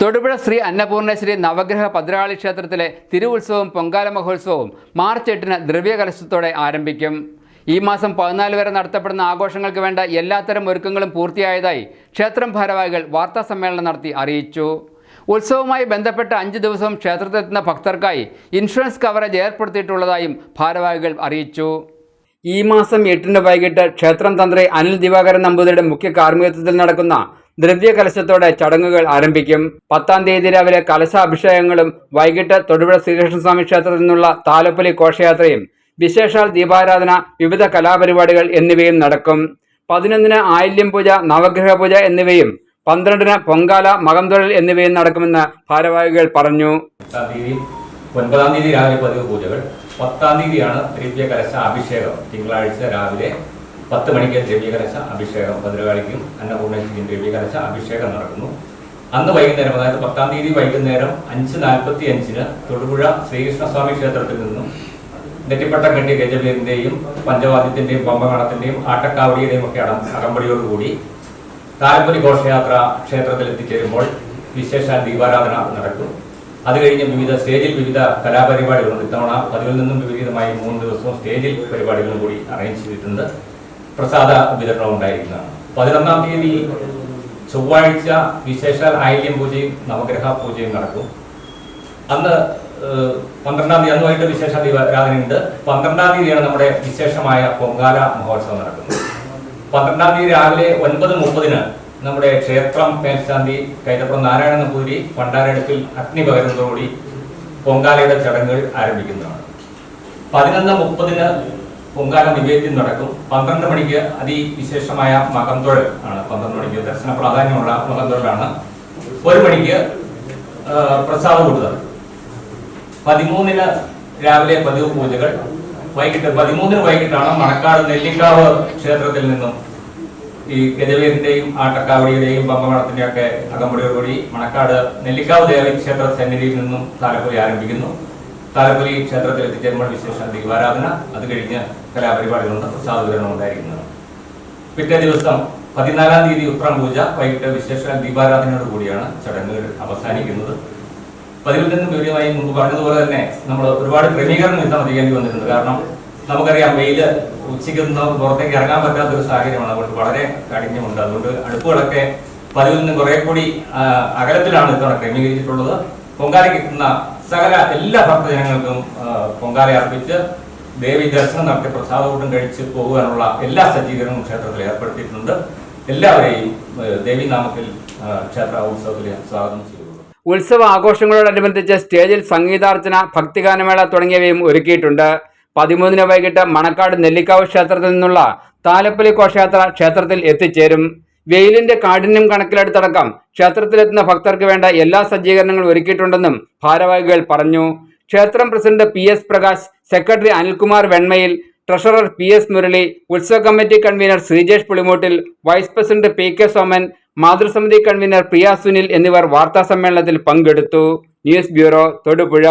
തൊടുപുഴ ശ്രീ അന്നപൂർണേശ്വരി നവഗ്രഹ ഭദ്രകാളി ക്ഷേത്രത്തിലെ തിരുവുത്സവവും പൊങ്കാല മഹോത്സവവും മാർച്ച് എട്ടിന് ദ്രവ്യകലശത്തോടെ ആരംഭിക്കും. ഈ മാസം പതിനാല് വരെ നടത്തപ്പെടുന്ന ആഘോഷങ്ങൾക്ക് വേണ്ട എല്ലാത്തരം ഒരുക്കങ്ങളും പൂർത്തിയായതായി ക്ഷേത്രം ഭാരവാഹികൾ വാർത്താ സമ്മേളനം നടത്തി അറിയിച്ചു. ഉത്സവവുമായി ബന്ധപ്പെട്ട അഞ്ച് ദിവസവും ക്ഷേത്രത്തിലെത്തുന്ന ഭക്തർക്കായി ഇൻഷുറൻസ് കവറേജ് ഏർപ്പെടുത്തിയിട്ടുള്ളതായും ഭാരവാഹികൾ അറിയിച്ചു. ഈ മാസം എട്ടിന് വൈകിട്ട് ക്ഷേത്രം തന്ത്രി അനിൽ ദിവാകരൻ നമ്പൂതിരിയുടെ മുഖ്യ കാർമ്മികത്വത്തിൽ നടക്കുന്ന ദ്രവ്യ കലശത്തോടെ ചടങ്ങുകൾ ആരംഭിക്കും. പത്താം തീയതി രാവിലെ കലശാഭിഷേകങ്ങളും വൈകിട്ട് തൊടുപുഴ ശ്രീകൃഷ്ണസ്വാമി ക്ഷേത്രത്തിൽ നിന്നുള്ള താലപ്പൊലി ഘോഷയാത്രയും വിശേഷാൽ ദീപാരാധന വിവിധ കലാപരിപാടികൾ എന്നിവയും നടക്കും. പതിനൊന്നിന് ആയില്യം പൂജ നവഗ്രഹ പൂജ എന്നിവയും പന്ത്രണ്ടിന് പൊങ്കാല മകംതൊഴൽ എന്നിവയും നടക്കുമെന്ന് ഭാരവാഹികൾ പറഞ്ഞു. ഒൻപതാം തീയതി രാവിലെ പതിവ് പൂജകൾ പത്താം തീയതിയാണ് ദ്രവ്യ കലശ അഭിഷേകം തിങ്കളാഴ്ച രാവിലെ പത്ത് മണിക്ക് ദ്രവ്യ കലശ അഭിഷേകം ഭദ്രകാളിക്കും അന്നപൂർണേശ്വരിക്കും ദ്രവ്യ കലശ അഭിഷേകം നടക്കുന്നു. അന്ന് വൈകുന്നേരം അതായത് പത്താം തീയതി വൈകുന്നേരം അഞ്ച് നാൽപ്പത്തി അഞ്ചിന് തൊടുപുഴ ശ്രീകൃഷ്ണസ്വാമി ക്ഷേത്രത്തിൽ നിന്നും നെറ്റിപ്പട്ടം കെട്ടിയ ഗജബീറിന്റെയും പഞ്ചവാദ്യത്തിന്റെയും പമ്പകണത്തിന്റെയും ആട്ടക്കാവടിയുടെയും ഒക്കെ അടം അകമ്പടിയോടുകൂടി താലപ്പൊലി ഘോഷയാത്ര ക്ഷേത്രത്തിൽ എത്തിച്ചേരുമ്പോൾ വിശേഷ ദീപാരാധന നടക്കും. അത് കഴിഞ്ഞ് വിവിധ സ്റ്റേജിൽ വിവിധ കലാപരിപാടികളുണ്ട്. ഇത്തവണ പതിവിൽ നിന്നും വിപരീതമായി മൂന്ന് ദിവസവും സ്റ്റേജിൽ പരിപാടികളും കൂടി അറേഞ്ച് ചെയ്തിട്ടുണ്ട്. പ്രസാദ വിതരണം ഉണ്ടായിരിക്കുന്നതാണ്. പതിനൊന്നാം തീയതി ചൊവ്വാഴ്ച വിശേഷാൽ ആയില്യം പൂജയും നവഗ്രഹ പൂജയും നടക്കും. അന്ന് പന്ത്രണ്ടാം തീയതി അന്നുമായിട്ട് വിശേഷ ദീപാരാധനയുണ്ട്. പന്ത്രണ്ടാം തീയതിയാണ് നമ്മുടെ വിശേഷമായ പൊങ്കാല മഹോത്സവം നടക്കുന്നത്. പന്ത്രണ്ടാം തീയതി രാവിലെ ഒൻപത് മുപ്പതിന് നമ്മുടെ ക്ഷേത്രം മേൽശാന്തി കൈതപ്പുറം നാരായണ നമ്പൂരി പണ്ടാരടുപ്പിൽ അഗ്നി പകരുന്നതോടുകൂടി പൊങ്കാലയുടെ ചടങ്ങുകൾ ആരംഭിക്കുന്നതാണ്. പതിനൊന്ന് മുപ്പതിന് പൊങ്കാല നിവേദ്യം നടക്കും. പന്ത്രണ്ട് മണിക്ക് അതിവിശേഷമായ മകംതൊഴൽ ആണ്. പന്ത്രണ്ട് മണിക്ക് ദർശന പ്രാധാന്യമുള്ള മകംതൊഴലാണ് ഒരു മണിക്ക് പ്രസാദം കൊടുത്തത്. പതിമൂന്നിന് രാവിലെ പതിവ് പൂജകൾ. വൈകിട്ട് പതിമൂന്നിന് വൈകിട്ടാണ് മണക്കാട് നെല്ലിക്കാവ് ക്ഷേത്രത്തിൽ നിന്നും ഈ ഗജവീരന്റെയും ആട്ടക്കാവടിയുടെയും പമ്പമണത്തിന്റെയും ഒക്കെ അകമ്പടിയോടുകൂടി മണക്കാട് നെല്ലിക്കാവ് ദേവീക്ഷേത്ര സന്നിധിയിൽ നിന്നും താലപ്പൊലി ആരംഭിക്കുന്നു. താലപ്പൊലി ക്ഷേത്രത്തിൽ എത്തിച്ചേരുമ്പോൾ വിശേഷ ദീപാരാധന അത് കഴിഞ്ഞ് കലാപരിപാടികളുണ്ട്. പ്രസാദ വിതരണം ഉണ്ടായിരിക്കുന്നതാണ്. പിറ്റേ ദിവസം പതിനാലാം തീയതി ഉത്രം പൂജ. വൈകിട്ട് വിശേഷ ദീപാരാധനയോട് കൂടിയാണ് ചടങ്ങുകൾ അവസാനിക്കുന്നത്. പതിവിൽ നിന്നും വിപരീതമായി മുമ്പ് പറഞ്ഞതുപോലെ തന്നെ നമ്മൾ ഒരുപാട് ക്രമീകരണം ഇത്തവണ ചെയ്യേണ്ടി വന്നിട്ടുണ്ട്. കാരണം നമുക്കറിയാം വെയിൽ ഉച്ചയ്ക്ക് നിന്ന് പുറത്തേക്ക് ഇറങ്ങാൻ പറ്റാത്ത ഒരു സാഹചര്യമാണ്. അതുകൊണ്ട് വളരെ കാഠിന്യമുണ്ട് അതുകൊണ്ട് അടുപ്പുകളൊക്കെ പതിവിൽ നിന്ന് കുറെ കൂടി അകലത്തിലാണ് ഇത്തവണ ക്രമീകരിച്ചിട്ടുള്ളത്. പൊങ്കാലയ്ക്ക് എത്തുന്ന സകല എല്ലാ ഭക്തജനങ്ങൾക്കും പൊങ്കാല അർപ്പിച്ച് ദേവി ദർശനം നടത്തി പ്രസാദകൂട്ടം കഴിച്ച് പോകാനുള്ള എല്ലാ സജ്ജീകരണവും ക്ഷേത്രത്തിൽ ഏർപ്പെടുത്തിയിട്ടുണ്ട്. എല്ലാവരെയും ദേവി നാമത്തിൽ ആ, ക്ഷേത്ര ഉത്സവത്തിൽ സ്വാഗതം ചെയ്തു ഉത്സവ ആഘോഷങ്ങളോടനുബന്ധിച്ച് സ്റ്റേജിൽ സംഗീതാർച്ചന ഭക്തിഗാനമേള തുടങ്ങിയവയും ഒരുക്കിയിട്ടുണ്ട്. പതിമൂന്നിന് വൈകിട്ട് മണക്കാട് നെല്ലിക്കാവ് ക്ഷേത്രത്തിൽ നിന്നുള്ള താലപ്പലി ഘോഷയാത്ര ക്ഷേത്രത്തിൽ എത്തിച്ചേരും. വെയിലിന്റെ കാഠിന്യം കണക്കിലെടുത്തടക്കം ക്ഷേത്രത്തിലെത്തുന്ന ഭക്തർക്ക് വേണ്ട എല്ലാ സജ്ജീകരണങ്ങളും ഒരുക്കിയിട്ടുണ്ടെന്നും ഭാരവാഹികൾ പറഞ്ഞു. ക്ഷേത്രം president P S Prakash secretary Anilkumar Venmayil treasurer P S Murali ഉത്സവ committee convener Sreejesh Pulimoottil vice president P K Soman മാതൃസമിതി convener Priya Sunil എന്നിവർ വാർത്താ സമ്മേളനത്തിൽ പങ്കെടുത്തു. News bureau Thodupuzha.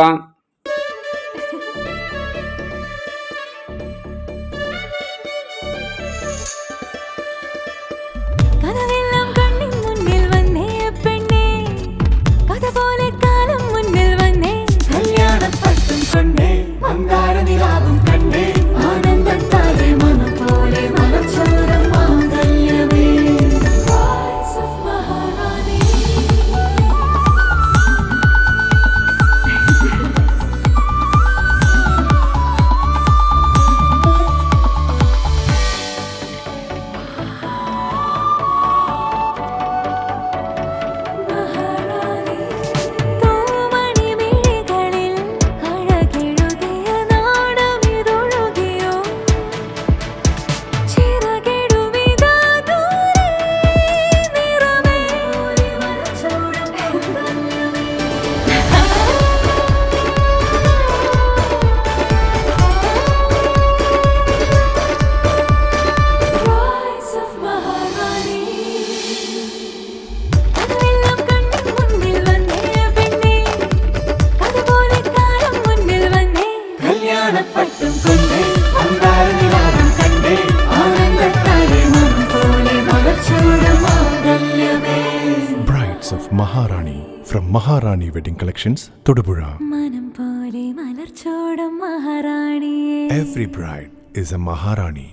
From Maharani Wedding Collections, Todupuzha. മനം പോലെ മലർച്ചോടം മഹാറാണിയെ Every bride is a Maharani.